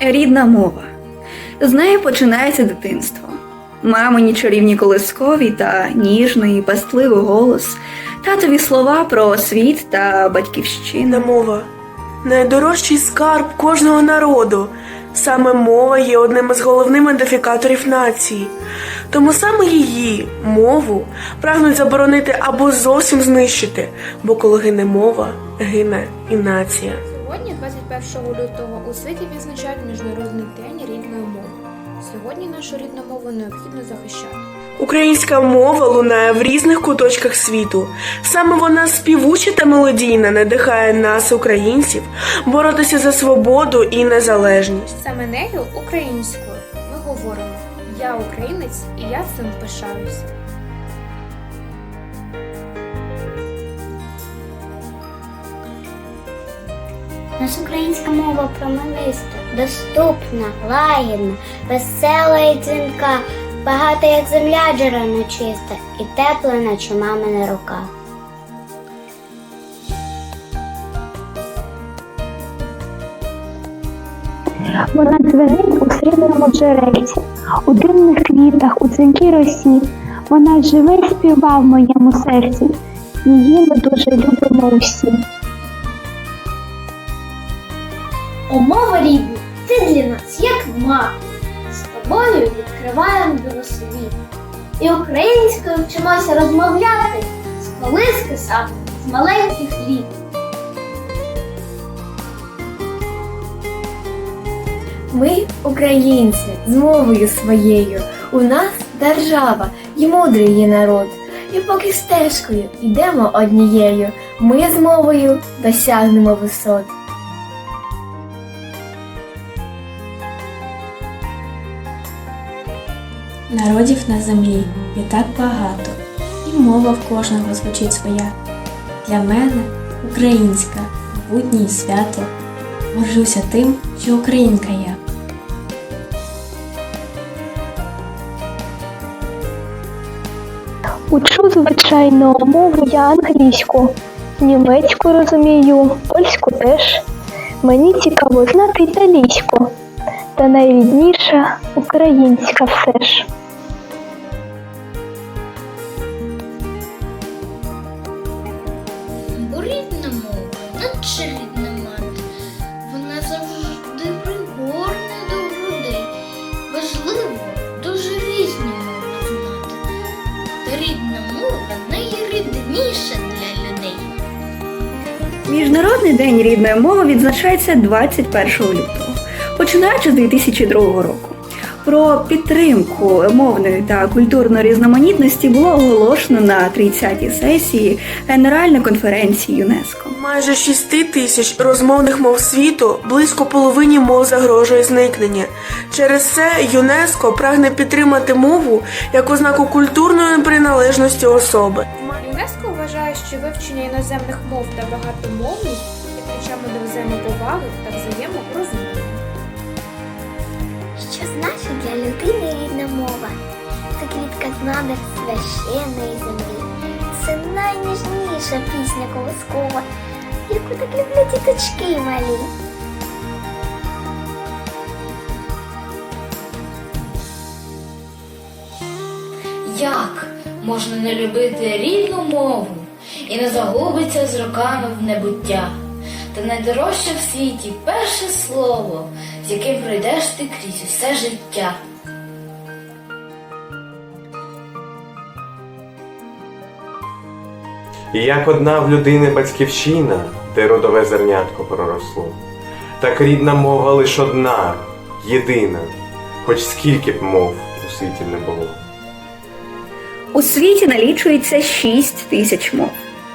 Рідна мова. З неї починається дитинство. Мамині чарівні колискові та ніжний, пастливий голос, татові слова про світ та батьківщину. Мова найдорожчий скарб кожного народу. Саме мова є одним із головних ідентифікаторів нації. Тому саме її, мову, прагнуть заборонити або зовсім знищити, бо коли гине мова, гине і нація. Сьогодні, 21 лютого, у світі відзначають Міжнародний день рідної мови. Сьогодні нашу рідну мову необхідно захищати. Українська мова лунає в різних куточках світу. Саме вона співуча та мелодійна надихає нас, українців, боротися за свободу і незалежність. Саме нею, українською, ми говоримо Я українець і я цим пишаюся. Наша українська мова промениста, доступна, лагідна, весела і дзвінка, багата, як земля джерельно чиста, і тепла, наче мамина рука. Вона дзвенить у срібному джерельці, у дивних квітах, у дзвінкій росі. Вона живе й співа в моєму серці. Її ми дуже любимо усі. О, мова рідна, ти для нас як мати. З тобою відкриваємо світ. І українською вчимося розмовляти з колиски саме, з маленьких літ. Ми українці з мовою своєю. У нас держава і мудрий її народ. І поки стежкою йдемо однією, ми з мовою досягнемо висот. Народів на землі є так багато, і мова в кожного звучить своя. Для мене українська, будні й свято. Горжуся тим, що українка я. Учу звичайно мову я англійську, німецьку розумію, польську теж. Мені цікаво знати італійську, та найрідніша українська все ж. Рідна мова, рідна мати, вона завжди пригорне до грудей. Важливо дуже різні мови знати. Рідна мова найрідніша для людей. Міжнародний день рідної мови відзначається 21 лютого, починаючи з 2002 року. Про підтримку мовної та культурної різноманітності було оголошено на 30-й сесії Генеральної конференції ЮНЕСКО. Майже 6 тисяч розмовних мов світу, близько половині мов загрожує зникнення. Через це ЮНЕСКо прагне підтримати мову як ознаку культурної приналежності особи. ЮНЕСКО вважає, що вивчення іноземних мов та багатомовність є ключами до взаємоповаги та взаєморозуміння. Значить для людини рідна мова? Це квітка з надр священної землі. Це найніжніша пісня колискова, яку так люблять діточки малі. Як можна не любити рідну мову і не загубиться з роками в небуття? Та найдорожче в світі перше слово, з яким пройдеш ти крізь усе життя. І як одна в людини батьківщина, де родове зернятко проросло, так рідна мова лиш одна, єдина, хоч скільки б мов у світі не було. У світі налічується 6 тисяч мов.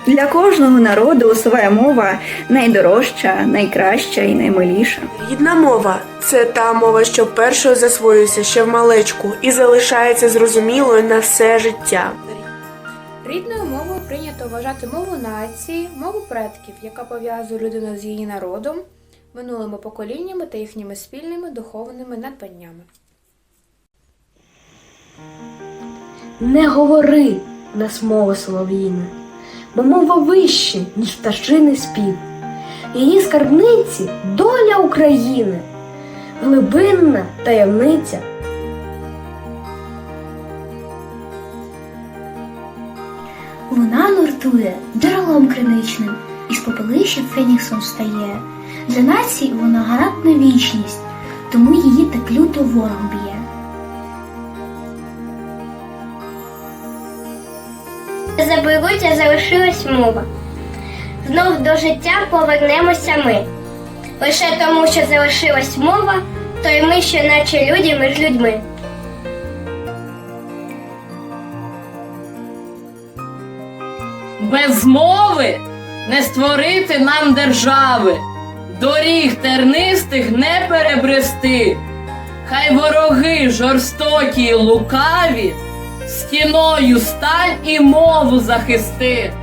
Для кожного народу своя мова найдорожча, найкраща і наймиліша. Рідна мова це та мова, що першою засвоюється ще в малечку і залишається зрозумілою на все життя. Рідною мовою прийнято вважати мову нації, мову предків, яка пов'язує людину з її народом, минулими поколіннями та їхніми спільними духовними надбаннями. Не говори нас мова солов'їна, бо мова вище, ніж пташиний спів. Її скарбниці доля України. глибинна таємниця. Луна нуртує джерелом криничним, із попелища феніксом встає. Для націй вона гарантна вічність, тому її так люто ворог б'є. Заберуть, а залишилась мова. Знов до життя повернемося ми. Лише тому, що залишилась мова, то й ми ще наче люди між людьми. Без мови не створити нам держави, доріг тернистих не перебрести. Хай вороги жорстокі й лукаві, стіною стань і мову захисти.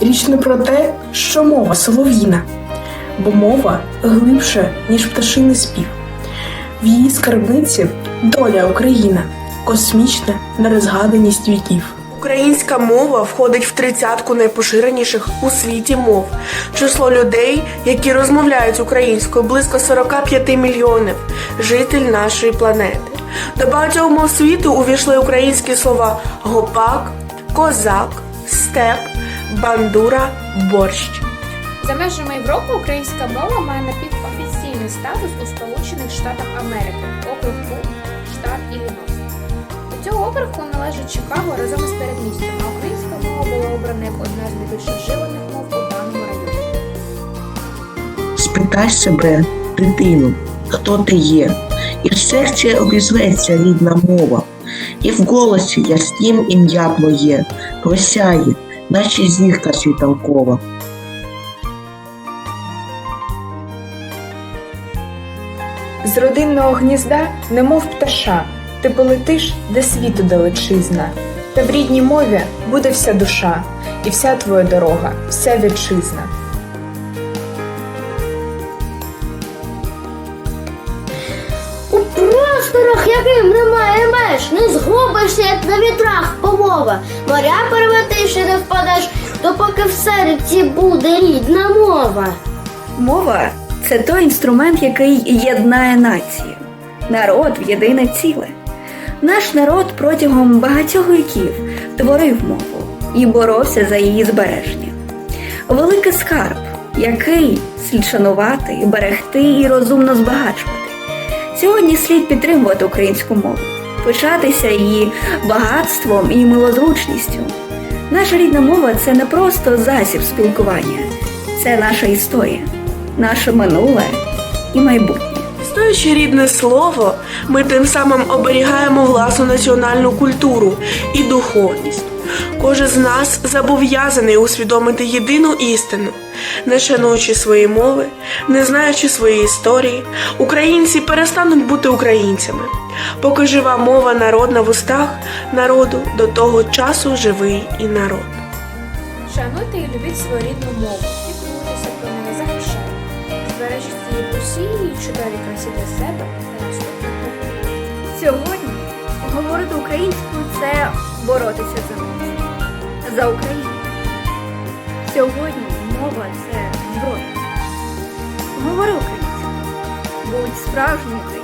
Річ не про те, що мова солов'їна, бо мова глибше, ніж пташиний спів. В її скарбниці доля Україна, космічна нерозгаданість віків. Українська мова входить в тридцятку найпоширеніших у світі мов. Число людей, які розмовляють українською, близько 45 мільйонів житель нашої планети. До багатьох мов світу увійшли українські слова гопак, козак, степ, бандура, борщ. За межами Європи українська мова має напівофіційний статус у Сполучених Штатах Америки, округ штат Іллінойс. Цього округу належить Чикаго разом із передмістям, а українська мова була обрана як одна з найбільш вживаних мов у даному районі. Спитай себе, дитину, хто ти є, і в серці обізветься рідна мова, і в голосі яснім ім'я твоє просяє, наче зірка світанкова. З родинного гнізда, немов пташа, ти полетиш, де світу далечизна, та в рідній мові буде вся душа, і вся твоя дорога, вся вітчизна. У просторах, яким немає меж, не згубишся, як на вітрах помова. Моря переметиш і не впадеш, допоки в серці буде рідна мова. Мова це той інструмент, який єднає націю, народ в єдине ціле. Наш народ протягом багатьох віків творив мову і боровся за її збереження. Великий скарб, який слід шанувати, берегти і розумно збагачувати. Сьогодні слід підтримувати українську мову, пишатися її багатством і милозручністю. Наша рідна мова це не просто засіб спілкування, це наша історія, наше минуле і майбутнє. Стоячи рідне слово, ми тим самим оберігаємо власну національну культуру і духовність. Кожен з нас зобов'язаний усвідомити єдину істину, не шануючи свої мови, не знаючи своєї історії, українці перестануть бути українцями. Поки жива мова народна в устах народу, до того часу живий і народ. Шануйте і любіть свою рідну мову, піклуйтеся про неї, захищайте. Збережіть її чудовій красі для себе та наступних. Сьогодні говорити українською це боротися за нас, за Україну. Сьогодні мова це зброя. Говори українською, будь справжнім українцем.